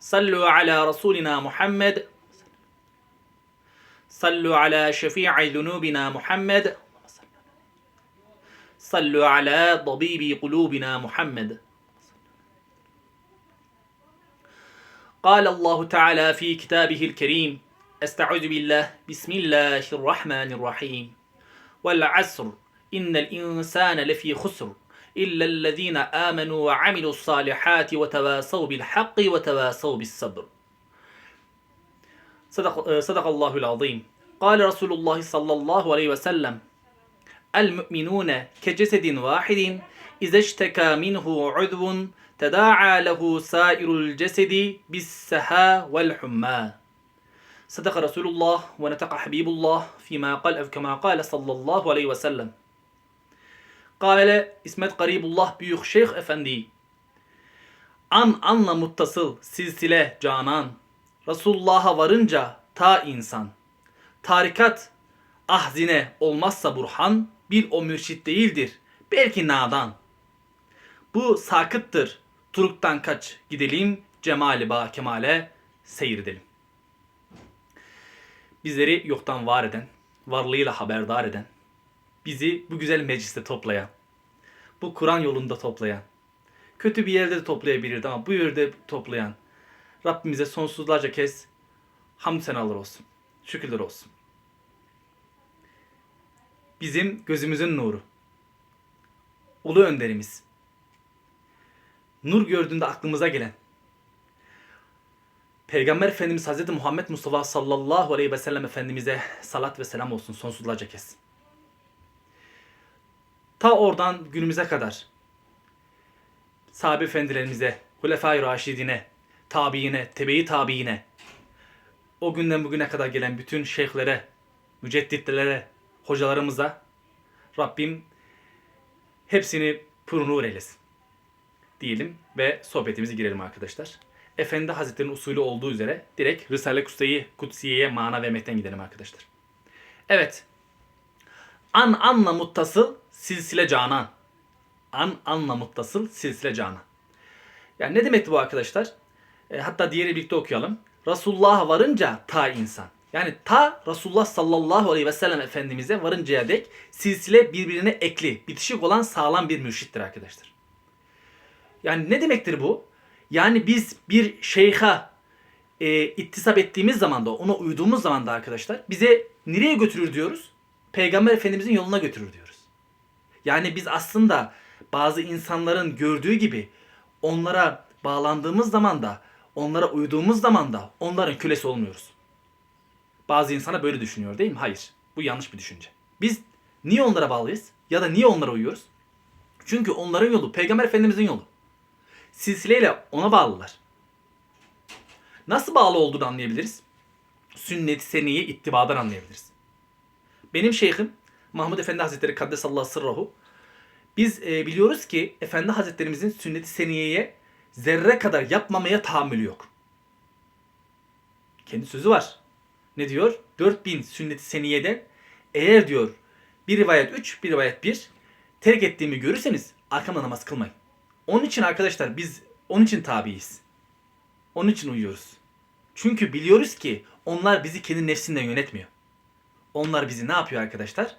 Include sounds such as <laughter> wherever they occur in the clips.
صلوا على رسولنا محمد. صلوا على شفيع ذنوبنا محمد. صلوا على طبيب قلوبنا محمد. قال الله تعالى في كتابه الكريم أستعوذ بالله بسم الله الرحمن الرحيم. والعصر إن الإنسان لفي خسر. إلا الذين آمنوا وعملوا الصالحات وتواصوا بالحق وتواصوا بالصبر. صدق, صدق الله العظيم. قال رسول الله صلى الله عليه وسلم المؤمنون كجسد واحد إذا اشتكى منه عضو تداعى له سائر الجسد بالسها والحمى. صدق رسول الله ونطق حبيب الله فيما قال كما قال صلى الله عليه وسلم. Kale İsmet Garibullah Büyük Şeyh Efendi. An anla muttasıl silsile canan. Resulullah'a varınca ta insan. Tarikat ahzine olmazsa burhan bil o mürşit değildir. Belki nadan. Bu sakıttır. Turuktan kaç gidelim cemali ba kemale seyredelim. Bizleri yoktan var eden, varlığıyla haberdar eden, bizi bu güzel mecliste toplayan, bu Kur'an yolunda toplayan, kötü bir yerde de toplayabilirdi ama bu yerde toplayan Rabbimize sonsuzlarca kez hamd senalar olsun. Şükürler olsun. Bizim gözümüzün nuru. Ulu önderimiz. Nur gördüğünde aklımıza gelen. Peygamber Efendimiz Hazreti Muhammed Mustafa sallallahu aleyhi ve sellem Efendimiz'e salat ve selam olsun sonsuzlarca kez. Ta oradan günümüze kadar sahabe efendilerimize, Hulefai Raşidine, tabiine, tebe-i tabiine, o günden bugüne kadar gelen bütün şeyhlere, mücedditlere, hocalarımıza Rabbim hepsini pürnur eylesin. Diyelim ve sohbetimizi girelim arkadaşlar. Efendi Hazretleri'nin usulü olduğu üzere direkt Risale-i Kutsiye, Kutsiye'ye mana vermekten gidelim arkadaşlar. Evet. An anla muttasıl silsile canan. An anla muttasıl silsile canan. Yani ne demekti bu arkadaşlar? E, hatta diğeri birlikte okuyalım. Resulullah'a varınca ta insan. Yani ta Resulullah sallallahu aleyhi ve sellem Efendimiz'e varıncaya dek silsile birbirine ekli, bitişik olan sağlam bir mürşittir arkadaşlar. Yani ne demektir bu? Yani biz bir şeyha e, ittisap ettiğimiz zaman da ona uyduğumuz zaman da arkadaşlar bize nereye götürür diyoruz? Peygamber Efendimizin yoluna götürür diyoruz. Yani biz aslında bazı insanların gördüğü gibi onlara bağlandığımız zaman da onlara uyduğumuz zaman da onların kölesi olmuyoruz. Bazı insana böyle düşünüyor değil mi? Hayır. Bu yanlış bir düşünce. Biz niye onlara bağlıyız? Ya da niye onlara uyuyoruz? Çünkü onların yolu Peygamber Efendimizin yolu. Silsileyle ona bağlılar. Nasıl bağlı olduğunu anlayabiliriz? Sünnet-i seniye ittibadan anlayabiliriz. Benim şeyhim Mahmud Efendi Hazretleri Kaddesallahu sırrahu biz e, biliyoruz ki Efendi Hazretlerimizin sünnet-i seniyeye zerre kadar yapmamaya tahammülü yok. Kendi sözü var. Ne diyor? 4000 sünnet-i seniyeden eğer diyor bir rivayet 3, bir rivayet 1 terk ettiğimi görürseniz arkamda namaz kılmayın. Onun için arkadaşlar biz onun için tabiiz. Onun için uyuyoruz. Çünkü biliyoruz ki onlar bizi kendi nefsinden yönetmiyor. Onlar bizi ne yapıyor arkadaşlar?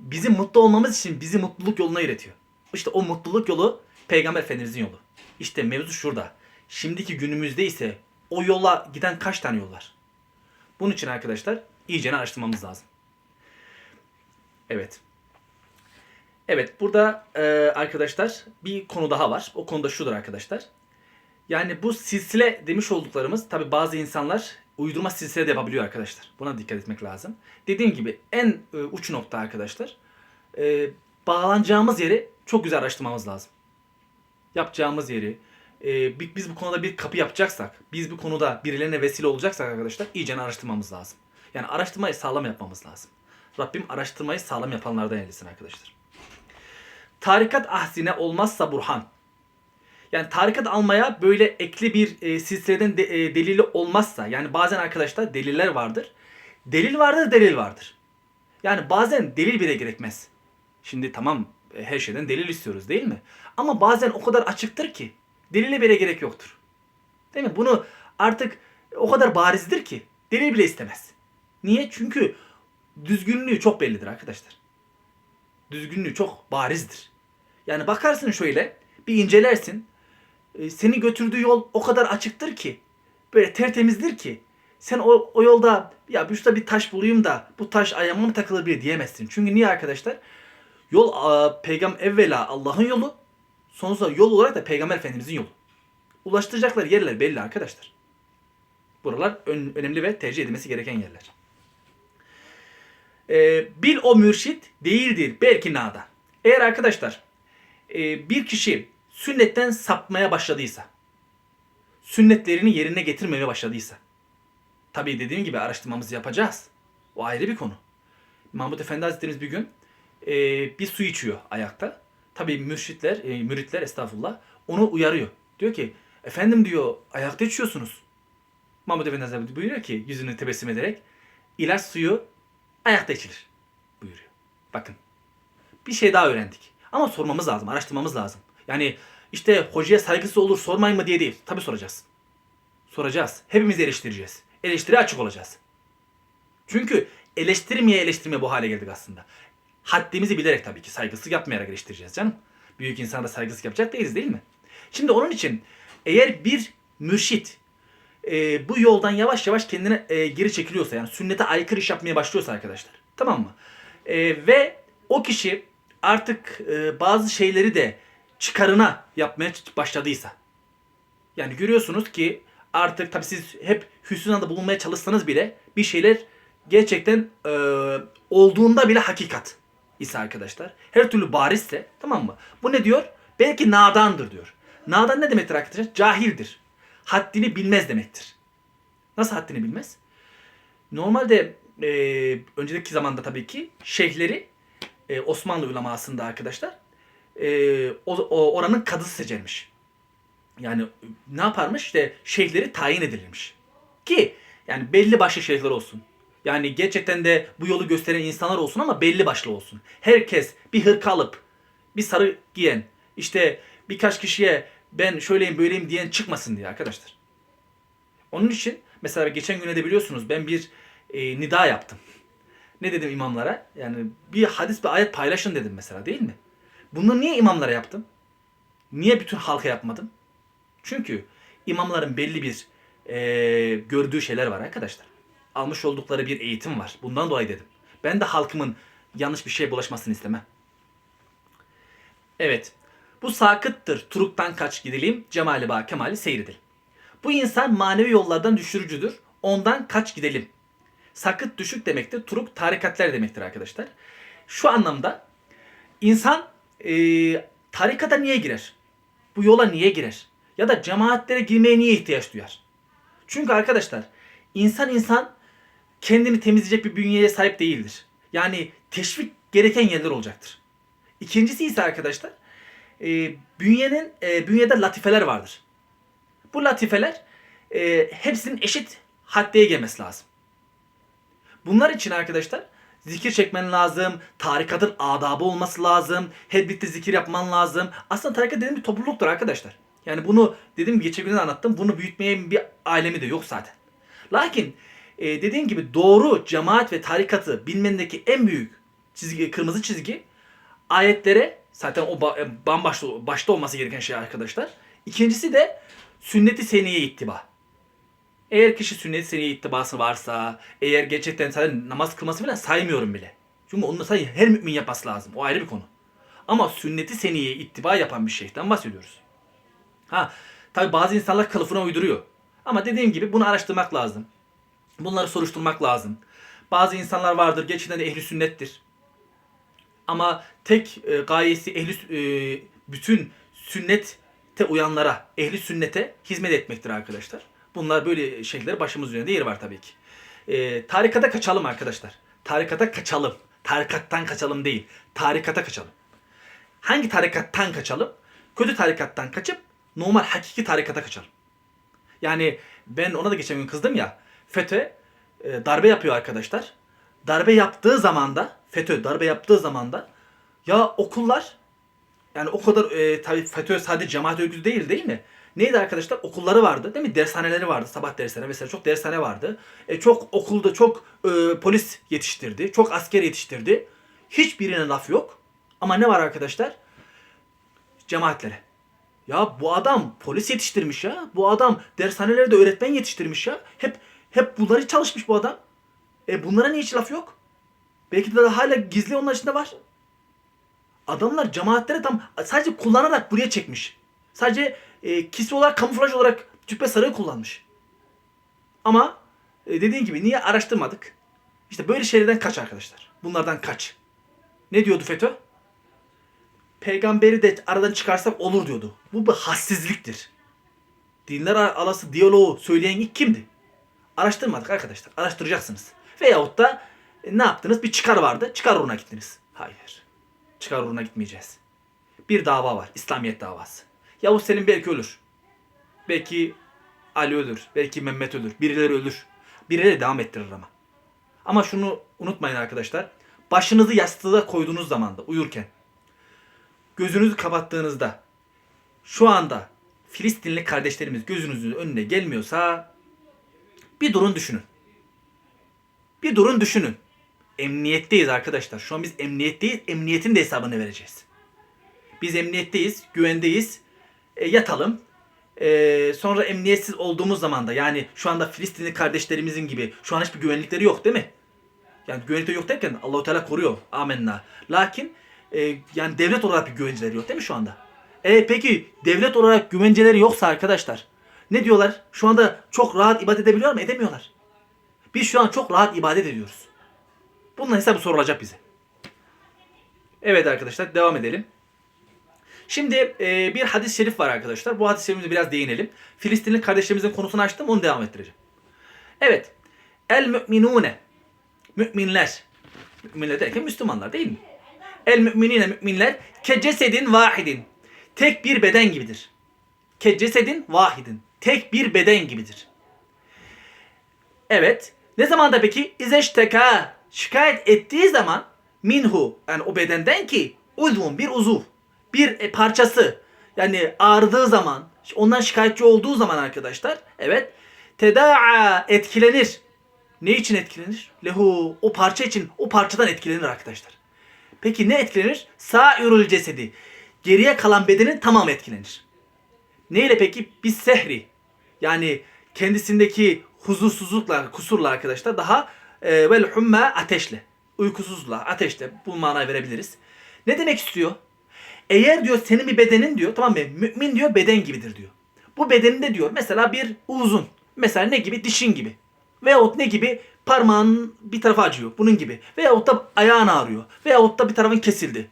Bizim mutlu olmamız için bizi mutluluk yoluna iletiyor. İşte o mutluluk yolu Peygamber Efendimizin yolu. İşte mevzu şurada. Şimdiki günümüzde ise o yola giden kaç tane yol var? Bunun için arkadaşlar iyicene araştırmamız lazım. Evet. Evet burada e, arkadaşlar bir konu daha var. O konu da şudur arkadaşlar. Yani bu silsile demiş olduklarımız tabi bazı insanlar uydurma silsile de yapabiliyor arkadaşlar. Buna dikkat etmek lazım. Dediğim gibi en e, uç nokta arkadaşlar. E, bağlanacağımız yeri çok güzel araştırmamız lazım. Yapacağımız yeri, e, bi- biz bu konuda bir kapı yapacaksak, biz bu konuda birilerine vesile olacaksak arkadaşlar iyice araştırmamız lazım. Yani araştırmayı sağlam yapmamız lazım. Rabbim araştırmayı sağlam yapanlardan eylesin arkadaşlar. Tarikat ahsine olmazsa burhan. Yani tarikat almaya böyle ekli bir e, silsileden de- e, delili olmazsa yani bazen arkadaşlar deliller vardır. Delil vardır, delil vardır. Yani bazen delil bile gerekmez. Şimdi tamam e, her şeyden delil istiyoruz değil mi? Ama bazen o kadar açıktır ki delile bile gerek yoktur. Değil mi? Bunu artık o kadar barizdir ki delil bile istemez. Niye? Çünkü düzgünlüğü çok bellidir arkadaşlar. Düzgünlüğü çok barizdir. Yani bakarsın şöyle bir incelersin. E, Seni götürdüğü yol o kadar açıktır ki böyle tertemizdir ki sen o, o yolda ya şurada bir taş bulayım da bu taş ayağıma mı takılır bile diyemezsin. Çünkü niye arkadaşlar? Yol a, peygam evvela Allah'ın yolu. Sonrasında yol olarak da peygamber efendimizin yolu. Ulaştıracakları yerler belli arkadaşlar. Buralar ön- önemli ve tercih edilmesi gereken yerler. Ee, bil o mürşit değildir belki nada. Eğer arkadaşlar e, bir kişi sünnetten sapmaya başladıysa, sünnetlerini yerine getirmeye başladıysa, tabii dediğim gibi araştırmamızı yapacağız. O ayrı bir konu. Mahmut Efendi Hazretleri'miz bir gün e, bir su içiyor ayakta. Tabii mürşitler, e, müritler estağfurullah onu uyarıyor. Diyor ki efendim diyor ayakta içiyorsunuz. Mahmut Efendi Hazretleri buyuruyor ki yüzünü tebessüm ederek ilaç suyu ayakta içilir buyuruyor. Bakın bir şey daha öğrendik. Ama sormamız lazım, araştırmamız lazım. Yani işte hocaya saygısı olur sormayın mı diye değil. Tabii soracağız. Soracağız. Hepimiz eleştireceğiz. Eleştiri açık olacağız. Çünkü eleştirmeye eleştirmeye bu hale geldik aslında. Haddimizi bilerek tabii ki saygısızlık yapmayarak eleştireceğiz canım. Büyük insana da saygısızlık yapacak değiliz değil mi? Şimdi onun için eğer bir mürşit e, bu yoldan yavaş yavaş kendine e, geri çekiliyorsa yani sünnete aykırı iş yapmaya başlıyorsa arkadaşlar tamam mı? E, ve o kişi artık e, bazı şeyleri de çıkarına yapmaya başladıysa yani görüyorsunuz ki artık tabii siz hep hüsnada bulunmaya çalışsanız bile bir şeyler gerçekten e, olduğunda bile hakikat ise arkadaşlar. Her türlü barizse tamam mı? Bu ne diyor? Belki nadandır diyor. Nadan ne demektir arkadaşlar? Cahildir. Haddini bilmez demektir. Nasıl haddini bilmez? Normalde e, önceki zamanda tabii ki şeyhleri e, Osmanlı ulemasında arkadaşlar e, o, o oranın kadısı seçilmiş. Yani ne yaparmış? İşte şeyhleri tayin edilirmiş. Ki yani belli başlı şeyhler olsun. Yani gerçekten de bu yolu gösteren insanlar olsun ama belli başlı olsun. Herkes bir hırka alıp bir sarı giyen işte birkaç kişiye ben şöyleyim böyleyim diyen çıkmasın diye arkadaşlar. Onun için mesela geçen güne de biliyorsunuz ben bir e, nida yaptım. Ne dedim imamlara? Yani bir hadis bir ayet paylaşın dedim mesela değil mi? Bunu niye imamlara yaptım? Niye bütün halka yapmadım? Çünkü imamların belli bir e, gördüğü şeyler var arkadaşlar. Almış oldukları bir eğitim var. Bundan dolayı dedim. Ben de halkımın yanlış bir şeye bulaşmasını istemem. Evet. Bu sakıttır. Turuktan kaç gidelim. Cemali ba kemali seyredelim. Bu insan manevi yollardan düşürücüdür. Ondan kaç gidelim. Sakıt düşük demektir. Turuk tarikatler demektir arkadaşlar. Şu anlamda insan e, tarikata niye girer? Bu yola niye girer? Ya da cemaatlere girmeye niye ihtiyaç duyar? Çünkü arkadaşlar insan insan kendini temizleyecek bir bünyeye sahip değildir. Yani teşvik gereken yerler olacaktır. İkincisi ise arkadaşlar e, bünyenin e, bünyede latifeler vardır. Bu latifeler e, hepsinin eşit haddeye gelmesi lazım. Bunlar için arkadaşlar zikir çekmen lazım, tarikatın adabı olması lazım, her birlikte zikir yapman lazım. Aslında tarikat dediğim bir topluluktur arkadaşlar. Yani bunu dediğim gibi geçen gün anlattım. Bunu büyütmeye bir alemi de yok zaten. Lakin e, dediğim gibi doğru cemaat ve tarikatı bilmendeki en büyük çizgi, kırmızı çizgi ayetlere zaten o e, bambaşta başta olması gereken şey arkadaşlar. İkincisi de sünneti seneye ittiba. Eğer kişi sünnet seneye ittibası varsa, eğer gerçekten sadece namaz kılması falan saymıyorum bile. Çünkü onu sadece her mümin yapması lazım. O ayrı bir konu. Ama sünneti seneye ittiba yapan bir şeyden bahsediyoruz. Ha, tabi bazı insanlar kılıfına uyduruyor. Ama dediğim gibi bunu araştırmak lazım. Bunları soruşturmak lazım. Bazı insanlar vardır gerçekten de ehli sünnettir. Ama tek e, gayesi ehli e, bütün sünnet uyanlara, ehli sünnete hizmet etmektir arkadaşlar. Bunlar böyle şeyler başımız üzerinde yeri var tabii ki. Ee, tarikata kaçalım arkadaşlar. Tarikata kaçalım. Tarikattan kaçalım değil. Tarikata kaçalım. Hangi tarikattan kaçalım? Kötü tarikattan kaçıp normal hakiki tarikata kaçalım. Yani ben ona da geçen gün kızdım ya. FETÖ e, darbe yapıyor arkadaşlar. Darbe yaptığı zaman da FETÖ darbe yaptığı zaman da ya okullar yani o kadar e, tabii FETÖ sadece cemaat örgütü değil değil mi? Neydi arkadaşlar? Okulları vardı değil mi? Dershaneleri vardı. Sabah dersleri mesela çok dershane vardı. E, çok okulda çok e, polis yetiştirdi. Çok asker yetiştirdi. Hiçbirine laf yok. Ama ne var arkadaşlar? Cemaatlere. Ya bu adam polis yetiştirmiş ya. Bu adam dershanelerde öğretmen yetiştirmiş ya. Hep hep bunları çalışmış bu adam. E bunlara niye hiç laf yok? Belki de hala gizli onun içinde var. Adamlar cemaatlere tam sadece kullanarak buraya çekmiş. Sadece e, kişi olarak kamuflaj olarak cübbe sarığı kullanmış. Ama e, dediğin gibi niye araştırmadık? İşte böyle şeylerden kaç arkadaşlar. Bunlardan kaç. Ne diyordu FETÖ? Peygamberi de aradan çıkarsak olur diyordu. Bu bir hassizliktir. Dinler arası diyaloğu söyleyen ilk kimdi? Araştırmadık arkadaşlar. Araştıracaksınız. Veyahut da e, ne yaptınız? Bir çıkar vardı. Çıkar uğruna gittiniz. Hayır. Çıkar uğruna gitmeyeceğiz. Bir dava var. İslamiyet davası. Yavuz Selim belki ölür. Belki Ali ölür. Belki Mehmet ölür. Birileri ölür. Birileri devam ettirir ama. Ama şunu unutmayın arkadaşlar. Başınızı yastığa koyduğunuz zaman da uyurken gözünüzü kapattığınızda şu anda Filistinli kardeşlerimiz gözünüzün önüne gelmiyorsa bir durun düşünün. Bir durun düşünün. Emniyetteyiz arkadaşlar. Şu an biz emniyetteyiz. Emniyetin de hesabını vereceğiz. Biz emniyetteyiz, güvendeyiz. E, yatalım. E, sonra emniyetsiz olduğumuz zaman da yani şu anda Filistinli kardeşlerimizin gibi şu an hiçbir güvenlikleri yok değil mi? Yani güvenlikleri yok derken Allahu Teala koruyor. Amenna. Lakin e, yani devlet olarak bir güvenceleri yok değil mi şu anda? E peki devlet olarak güvenceleri yoksa arkadaşlar ne diyorlar? Şu anda çok rahat ibadet edebiliyor mu? Edemiyorlar. Biz şu an çok rahat ibadet ediyoruz. Bunun hesabı sorulacak bize. Evet arkadaşlar devam edelim. Şimdi e, bir hadis-i şerif var arkadaşlar. Bu hadis-i şerifimize biraz değinelim. Filistinli kardeşlerimizin konusunu açtım onu devam ettireceğim. Evet. El müminune. Müminler. Müminler derken Müslümanlar değil mi? El müminine müminler ke cesedin vahidin. Tek bir beden gibidir. Ke cesedin vahidin. Tek bir beden gibidir. Evet. Ne zaman da peki izeşteka şikayet ettiği zaman minhu yani o bedenden ki uzvun bir uzuv bir e, parçası yani ağrıdığı zaman ondan şikayetçi olduğu zaman arkadaşlar evet tedaa etkilenir. Ne için etkilenir? Lehu o parça için o parçadan etkilenir arkadaşlar. Peki ne etkilenir? Sa'irul cesedi. Geriye kalan bedenin tamamı etkilenir. Neyle peki? Biz sehri. Yani kendisindeki huzursuzlukla, kusurla arkadaşlar daha e, vel humma ateşle. Uykusuzluğa, ateşle bu manayı verebiliriz. Ne demek istiyor? Eğer diyor senin bir bedenin diyor tamam mı? Mümin diyor beden gibidir diyor. Bu bedeninde diyor mesela bir uzun. Mesela ne gibi? Dişin gibi. Veyahut ne gibi? Parmağın bir tarafı acıyor. Bunun gibi. Veyahut da ayağın ağrıyor. Veyahut da bir tarafın kesildi.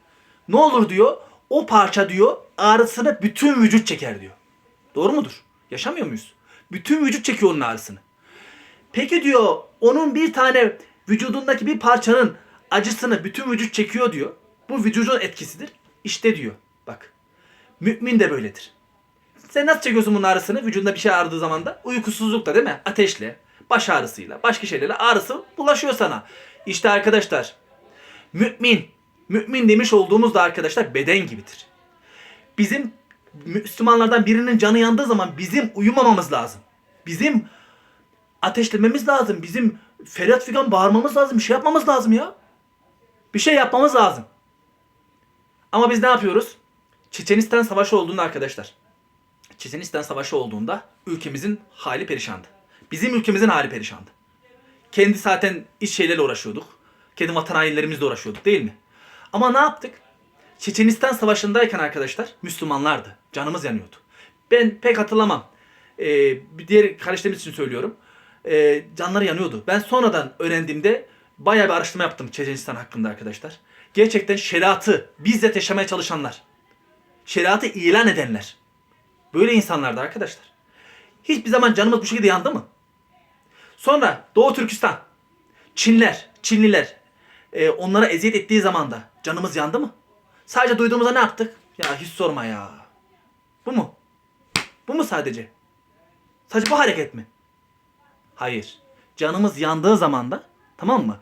Ne olur diyor? O parça diyor ağrısını bütün vücut çeker diyor. Doğru mudur? Yaşamıyor muyuz? Bütün vücut çekiyor onun ağrısını. Peki diyor onun bir tane vücudundaki bir parçanın acısını bütün vücut çekiyor diyor. Bu vücudun etkisidir. İşte diyor bak. Mümin de böyledir. Sen nasıl çekiyorsun bunun ağrısını? Vücudunda bir şey ağrıdığı zaman da uykusuzlukla değil mi? Ateşle, baş ağrısıyla, başka şeylerle ağrısı bulaşıyor sana. İşte arkadaşlar mümin, mümin demiş olduğumuzda arkadaşlar beden gibidir. Bizim Müslümanlardan birinin canı yandığı zaman bizim uyumamamız lazım. Bizim ateşlememiz lazım. Bizim feryat figan bağırmamız lazım. Bir şey yapmamız lazım ya. Bir şey yapmamız lazım. Ama biz ne yapıyoruz? Çeçenistan Savaşı olduğunda arkadaşlar. Çeçenistan Savaşı olduğunda ülkemizin hali perişandı. Bizim ülkemizin hali perişandı. Kendi zaten iç şeylerle uğraşıyorduk. Kendi vatan hainlerimizle uğraşıyorduk değil mi? Ama ne yaptık? Çeçenistan Savaşı'ndayken arkadaşlar Müslümanlardı. Canımız yanıyordu. Ben pek hatırlamam. Ee, diğer kardeşlerimiz için söylüyorum. Ee, canları yanıyordu. Ben sonradan öğrendiğimde bayağı bir araştırma yaptım Çeçenistan hakkında arkadaşlar. Gerçekten şeriatı bizzat yaşamaya çalışanlar. Şeriatı ilan edenler. Böyle insanlardı arkadaşlar. Hiçbir zaman canımız bu şekilde yandı mı? Sonra Doğu Türkistan, Çinler, Çinliler e, onlara eziyet ettiği zaman da canımız yandı mı? Sadece duyduğumuzda ne yaptık? Ya hiç sorma ya. Bu mu? Bu mu sadece? Sadece bu hareket mi? Hayır. Canımız yandığı zaman da tamam mı?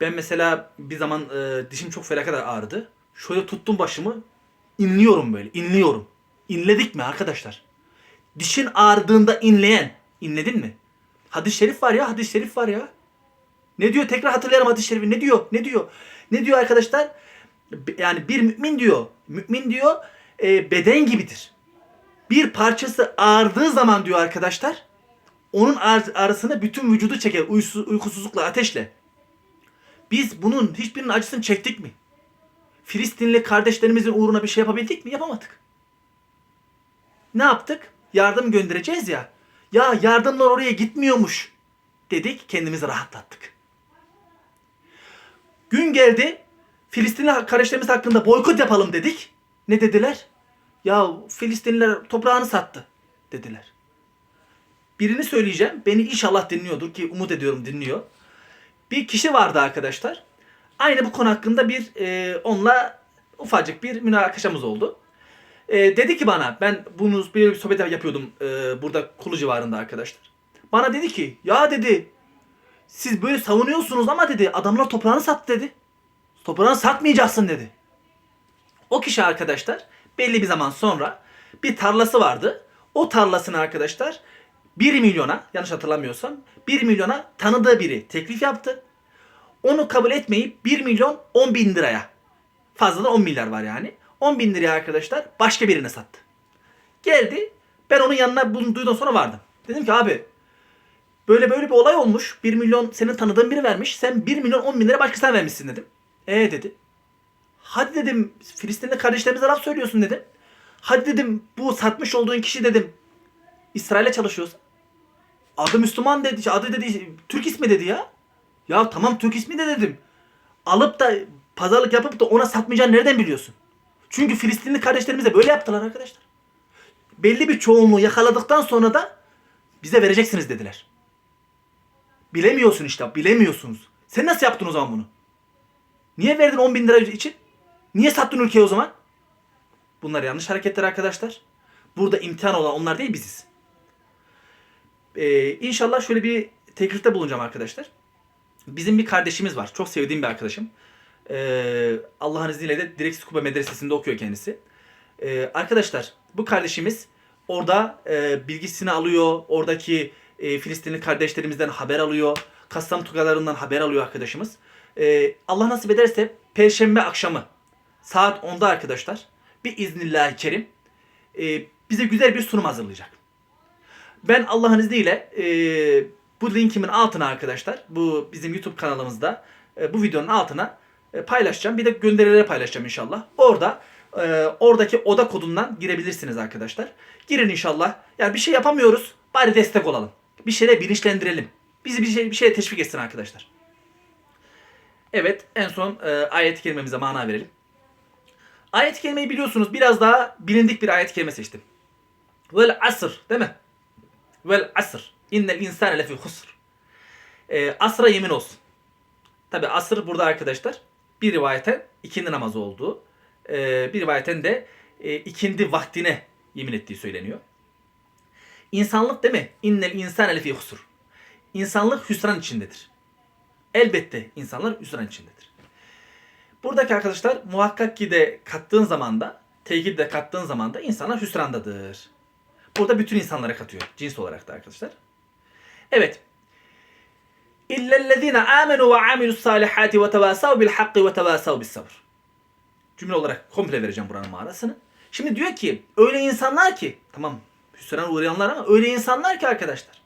Ben mesela bir zaman e, dişim çok felaket ağrıdı. Şöyle tuttum başımı. inliyorum böyle. inliyorum. İnledik mi arkadaşlar? Dişin ağrıdığında inleyen. inledin mi? Hadis-i şerif var ya. Hadis-i şerif var ya. Ne diyor? Tekrar hatırlayalım hadis-i şerifi. Ne diyor? Ne diyor? Ne diyor arkadaşlar? Yani bir mümin diyor. Mümin diyor e, beden gibidir. Bir parçası ağrıdığı zaman diyor arkadaşlar. Onun ağrısını bütün vücudu çeker. Uykusuzlukla, ateşle. Biz bunun hiçbirinin acısını çektik mi? Filistinli kardeşlerimizin uğruna bir şey yapabildik mi? Yapamadık. Ne yaptık? Yardım göndereceğiz ya. Ya yardımlar oraya gitmiyormuş dedik. Kendimizi rahatlattık. Gün geldi. Filistinli kardeşlerimiz hakkında boykot yapalım dedik. Ne dediler? Ya Filistinliler toprağını sattı dediler. Birini söyleyeceğim. Beni inşallah dinliyordur ki umut ediyorum dinliyor. Bir kişi vardı arkadaşlar. Aynı bu konu hakkında bir e, onunla ufacık bir münakaşamız oldu. E, dedi ki bana ben bunu bir sohbet yapıyordum e, burada Kulu civarında arkadaşlar. Bana dedi ki ya dedi siz böyle savunuyorsunuz ama dedi adamlar toprağını sattı dedi. Toprağını satmayacaksın dedi. O kişi arkadaşlar belli bir zaman sonra bir tarlası vardı. O tarlasını arkadaşlar 1 milyona yanlış hatırlamıyorsam 1 milyona tanıdığı biri teklif yaptı. Onu kabul etmeyip 1 milyon 10 bin liraya fazla da 10 milyar var yani. 10 bin liraya arkadaşlar başka birine sattı. Geldi ben onun yanına bunu duydum sonra vardım. Dedim ki abi böyle böyle bir olay olmuş. 1 milyon senin tanıdığın biri vermiş. Sen 1 milyon 10 bin lira başkasına vermişsin dedim. E dedi. Hadi dedim Filistinli kardeşlerimize laf söylüyorsun dedim. Hadi dedim bu satmış olduğun kişi dedim İsrail'e çalışıyorsa. Adı Müslüman dedi. Adı dedi Türk ismi dedi ya. Ya tamam Türk ismi de dedim. Alıp da pazarlık yapıp da ona satmayacağını nereden biliyorsun? Çünkü Filistinli kardeşlerimize böyle yaptılar arkadaşlar. Belli bir çoğunluğu yakaladıktan sonra da bize vereceksiniz dediler. Bilemiyorsun işte bilemiyorsunuz. Sen nasıl yaptın o zaman bunu? Niye verdin 10 bin lira için? Niye sattın ülkeyi o zaman? Bunlar yanlış hareketler arkadaşlar. Burada imtihan olan onlar değil biziz. Ee, inşallah şöyle bir teklifte bulunacağım arkadaşlar. Bizim bir kardeşimiz var. Çok sevdiğim bir arkadaşım. Ee, Allah'ın izniyle de Direkt Skuba Medresesi'nde okuyor kendisi. Ee, arkadaşlar bu kardeşimiz orada e, bilgisini alıyor. Oradaki e, Filistinli kardeşlerimizden haber alıyor. Kassam tugalarından haber alıyor arkadaşımız. Ee, Allah nasip ederse Perşembe akşamı saat 10'da arkadaşlar bir iznillahü kerim e, bize güzel bir sunum hazırlayacak. Ben Allah'ın izniyle e, bu linkimin altına arkadaşlar bu bizim YouTube kanalımızda e, bu videonun altına e, paylaşacağım. Bir de gönderilere paylaşacağım inşallah. Orada e, oradaki oda kodundan girebilirsiniz arkadaşlar. Girin inşallah. Yani bir şey yapamıyoruz. Bari destek olalım. Bir şeyle bilinçlendirelim. Bizi bir şey bir şeye teşvik etsin arkadaşlar. Evet en son e, ayet-i kerimemize mana verelim. Ayet-i kerimeyi biliyorsunuz biraz daha bilindik bir ayet-i kerime seçtim. Vel asr değil mi? Vel asr. İnnel insane lefi husr. E, asra yemin olsun. Tabi asır burada arkadaşlar bir rivayeten ikindi namazı olduğu, e, bir rivayeten de e, ikindi vaktine yemin ettiği söyleniyor. İnsanlık değil mi? İnnel insane lefi husr. İnsanlık hüsran içindedir. Elbette insanlar hüsran içindedir. Buradaki arkadaşlar muhakkak ki de kattığın zaman da tekil de kattığın zaman da insanlar hüsrandadır. Burada bütün insanlara katıyor. Cins olarak da arkadaşlar. Evet. İllellezine amenu ve amilus salihati ve tevasav bil hakki ve tevasav bis sabr. Cümle olarak komple vereceğim buranın manasını. Şimdi diyor ki öyle insanlar ki tamam hüsrana uğrayanlar ama öyle insanlar ki arkadaşlar.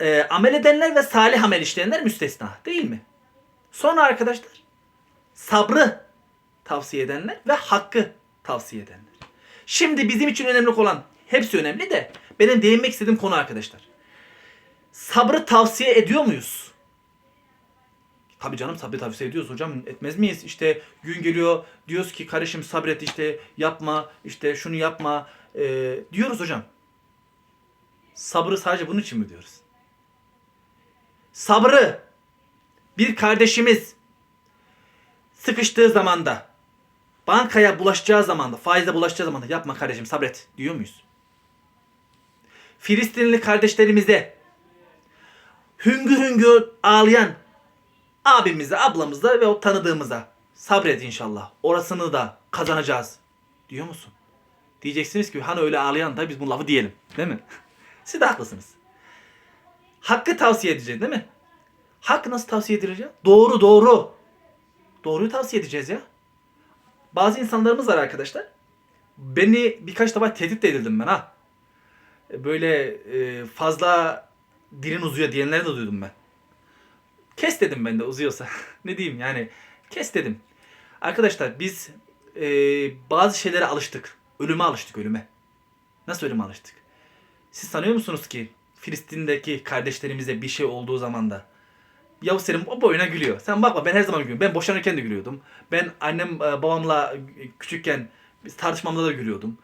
E, amel edenler ve salih amel işleyenler müstesna değil mi? Sonra arkadaşlar sabrı tavsiye edenler ve hakkı tavsiye edenler. Şimdi bizim için önemli olan hepsi önemli de benim değinmek istediğim konu arkadaşlar. Sabrı tavsiye ediyor muyuz? Tabii canım sabrı tavsiye ediyoruz hocam etmez miyiz? İşte gün geliyor diyoruz ki kardeşim sabret işte yapma işte şunu yapma Ee, diyoruz hocam. Sabrı sadece bunun için mi diyoruz? Sabrı bir kardeşimiz sıkıştığı zamanda bankaya bulaşacağı zamanda, faize bulaşacağı zamanda yapma kardeşim sabret diyor muyuz? Filistinli kardeşlerimize hüngür hüngür ağlayan abimize, ablamıza ve o tanıdığımıza sabret inşallah. Orasını da kazanacağız. Diyor musun? Diyeceksiniz ki hani öyle ağlayan da biz bu lafı diyelim. Değil mi? <laughs> Siz de haklısınız. Hakkı tavsiye edeceğiz değil mi? Hak nasıl tavsiye ya? Doğru doğru. Doğruyu tavsiye edeceğiz ya. Bazı insanlarımız var arkadaşlar. Beni birkaç defa tehdit edildim ben ha. Böyle e, fazla dilin uzuyor diyenleri de duydum ben. Kes dedim ben de uzuyorsa. <laughs> ne diyeyim yani kes dedim. Arkadaşlar biz e, bazı şeylere alıştık. Ölüme alıştık ölüme. Nasıl ölüme alıştık? Siz sanıyor musunuz ki Filistin'deki kardeşlerimize bir şey olduğu zaman da Yavuz Selim o boyuna gülüyor. Sen bakma ben her zaman gülüyorum. Ben boşanırken de gülüyordum. Ben annem e, babamla küçükken tartışmamda da gülüyordum.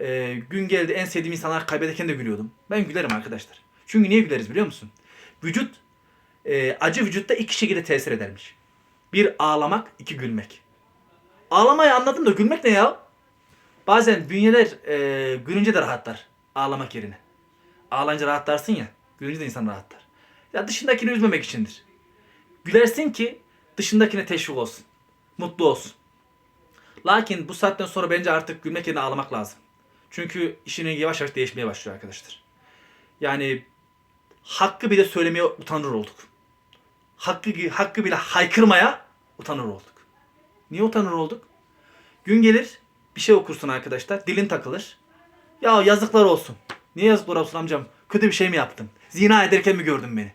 E, gün geldi en sevdiğim insanlar kaybederken de gülüyordum. Ben gülerim arkadaşlar. Çünkü niye güleriz biliyor musun? Vücut e, acı vücutta iki şekilde tesir edermiş. Bir ağlamak, iki gülmek. Ağlamayı anladım da gülmek ne ya? Bazen bünyeler e, gülünce de rahatlar ağlamak yerine. Ağlanınca rahatlarsın ya, gülünce de insan rahatlar. Ya dışındakini üzmemek içindir. Gülersin ki dışındakine teşvik olsun. Mutlu olsun. Lakin bu saatten sonra bence artık gülmek yerine ağlamak lazım. Çünkü işin rengi yavaş yavaş değişmeye başlıyor arkadaşlar. Yani hakkı bile söylemeye utanır olduk. Hakkı, hakkı bile haykırmaya utanır olduk. Niye utanır olduk? Gün gelir bir şey okursun arkadaşlar. Dilin takılır. Ya yazıklar olsun. Niye yazıklar olsun amcam? Kötü bir şey mi yaptım? Zina ederken mi gördün beni?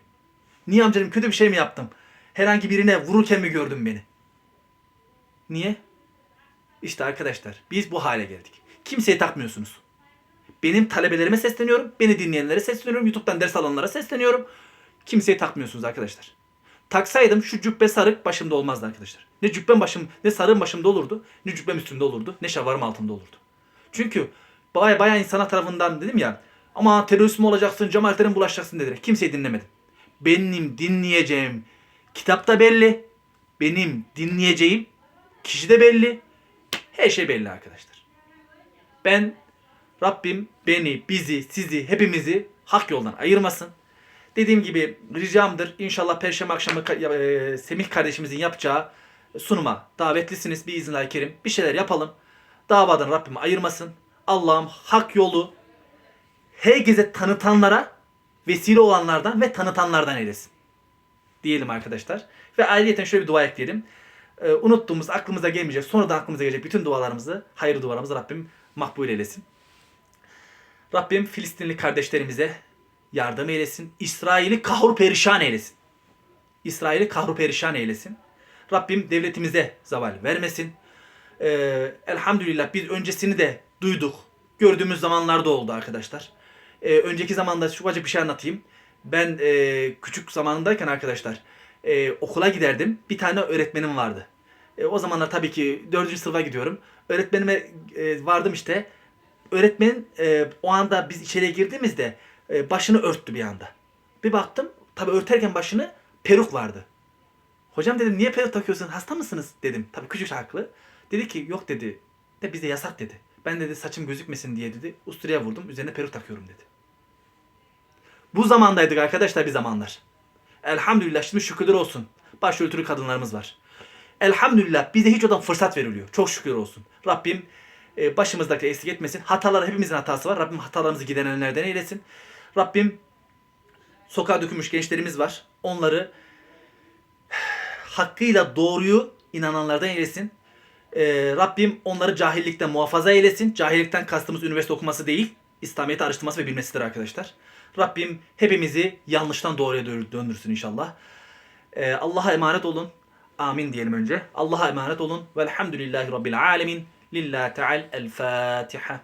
Niye amcacığım kötü bir şey mi yaptım? Herhangi birine vururken mi gördün beni? Niye? İşte arkadaşlar biz bu hale geldik. Kimseye takmıyorsunuz. Benim talebelerime sesleniyorum. Beni dinleyenlere sesleniyorum. YouTube'dan ders alanlara sesleniyorum. Kimseye takmıyorsunuz arkadaşlar. Taksaydım şu cübbe sarık başımda olmazdı arkadaşlar. Ne cübbem başım, ne sarığım başımda olurdu, ne cübbem üstümde olurdu, ne şalvarım altımda olurdu. Çünkü baya baya insana tarafından dedim ya ama terörist mi olacaksın, cemaatlere mi bulaşacaksın dediler. Kimseyi dinlemedim. Benim dinleyeceğim kitap da belli. Benim dinleyeceğim kişi de belli. Her şey belli arkadaşlar. Ben Rabbim beni, bizi, sizi, hepimizi hak yoldan ayırmasın. Dediğim gibi ricamdır. İnşallah Perşembe akşamı e, Semih kardeşimizin yapacağı sunuma davetlisiniz. Bir izinler kerim. Bir şeyler yapalım. Davadan Rabbim ayırmasın. Allah'ım hak yolu herkese tanıtanlara vesile olanlardan ve tanıtanlardan eylesin. Diyelim arkadaşlar. Ve ayrıca şöyle bir dua ekleyelim. Ee, unuttuğumuz, aklımıza gelmeyecek, sonradan aklımıza gelecek bütün dualarımızı, hayırlı dualarımızı Rabbim makbul eylesin. Rabbim Filistinli kardeşlerimize yardım eylesin. İsrail'i kahru perişan eylesin. İsrail'i kahru perişan eylesin. Rabbim devletimize zaval vermesin. Ee, elhamdülillah biz öncesini de duyduk. Gördüğümüz zamanlarda oldu arkadaşlar. Ee, önceki zamanda şu bir şey anlatayım. Ben e, küçük zamanındayken arkadaşlar e, okula giderdim. Bir tane öğretmenim vardı. E, o zamanlar tabii ki 4. sınıfa gidiyorum. Öğretmenime e, vardım işte. Öğretmen e, o anda biz içeriye girdiğimizde e, başını örttü bir anda. Bir baktım tabii örterken başını peruk vardı. Hocam dedim niye peruk takıyorsun hasta mısınız dedim. Tabii küçük haklı. Dedi ki yok dedi. De bize yasak dedi. Ben dedi saçım gözükmesin diye dedi. Usturaya vurdum üzerine peruk takıyorum dedi. Bu zamandaydık arkadaşlar bir zamanlar. Elhamdülillah şimdi şükürler olsun. Başörtülü kadınlarımız var. Elhamdülillah bize hiç odan fırsat veriliyor. Çok şükür olsun. Rabbim e, başımızdaki eksik etmesin. Hatalar hepimizin hatası var. Rabbim hatalarımızı giderenlerden eylesin. Rabbim sokağa dökülmüş gençlerimiz var. Onları hakkıyla doğruyu inananlardan eylesin. Ee, Rabbim onları cahillikten muhafaza eylesin. Cahillikten kastımız üniversite okuması değil. İslamiyet'i araştırması ve bilmesidir arkadaşlar. Rabbim hepimizi yanlıştan doğruya dö- döndürsün inşallah. Ee, Allah'a emanet olun. Amin diyelim önce. Allah'a emanet olun. Velhamdülillahi Rabbil alemin. Lillahi Teal. El Fatiha.